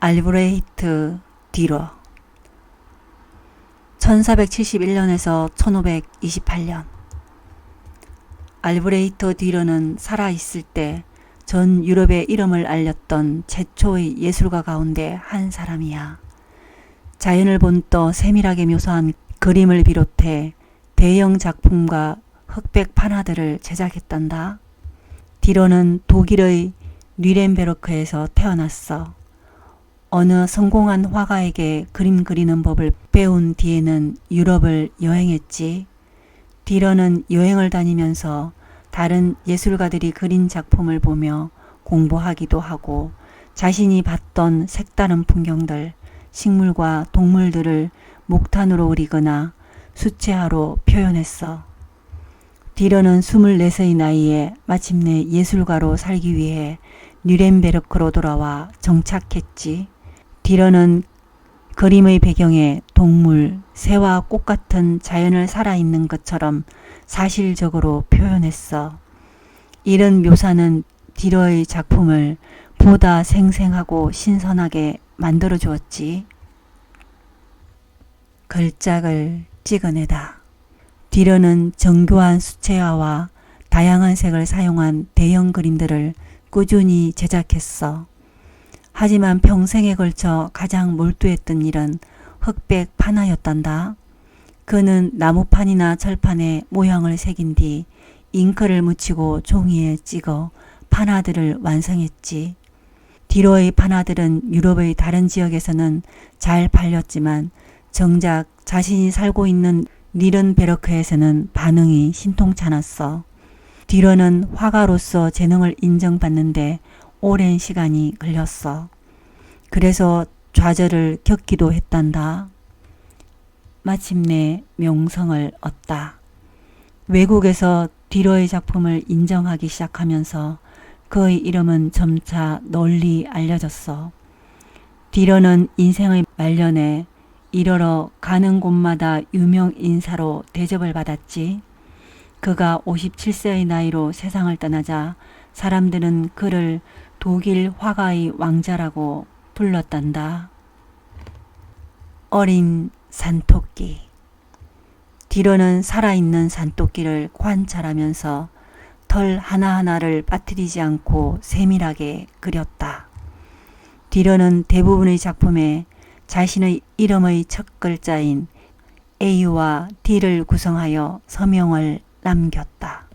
알브레히트 디러 1471년에서 1528년 알브레히트 디러는 살아있을 때 전 유럽의 이름을 알렸던 최초의 예술가 가운데 한 사람이야. 자연을 본떠 세밀하게 묘사한 그림을 비롯해 대형 작품과 흑백 판화들을 제작했단다. 디러는 독일의 뉘렌베르크에서 태어났어. 어느 성공한 화가에게 그림 그리는 법을 배운 뒤에는 유럽을 여행했지. 디러는 여행을 다니면서 다른 예술가들이 그린 작품을 보며 공부하기도 하고 자신이 봤던 색다른 풍경들, 식물과 동물들을 목탄으로 그리거나 수채화로 표현했어. 디러는 24세의 나이에 마침내 예술가로 살기 위해 뉘렌베르크로 돌아와 정착했지. 디러는 그림의 배경에 동물, 새와 꽃 같은 자연을 살아있는 것처럼 사실적으로 표현했어. 이런 묘사는 디러의 작품을 보다 생생하고 신선하게 만들어 주었지. 걸작을 찍어내다. 디러는 정교한 수채화와 다양한 색을 사용한 대형 그림들을 꾸준히 제작했어. 하지만 평생에 걸쳐 가장 몰두했던 일은 흑백 판화였단다. 그는 나무판이나 철판에 모양을 새긴 뒤 잉크를 묻히고 종이에 찍어 판화들을 완성했지. 디로의 판화들은 유럽의 다른 지역에서는 잘 팔렸지만 정작 자신이 살고 있는 니른베르크에서는 반응이 신통찮았어. 디러는 화가로서 재능을 인정받는데 오랜 시간이 걸렸어. 그래서 좌절을 겪기도 했단다. 마침내 명성을 얻다. 외국에서 디러의 작품을 인정하기 시작하면서 그의 이름은 점차 널리 알려졌어. 디러는 인생의 말년에 이러러 가는 곳마다 유명 인사로 대접을 받았지. 그가 57세의 나이로 세상을 떠나자 사람들은 그를 독일 화가의 왕자라고 불렀단다. 어린 산토끼. 디러는 살아있는 산토끼를 관찰하면서 털 하나하나를 빠뜨리지 않고 세밀하게 그렸다. 디러는 대부분의 작품에 자신의 이름의 첫 글자인 A와 D를 구성하여 서명을 남겼다.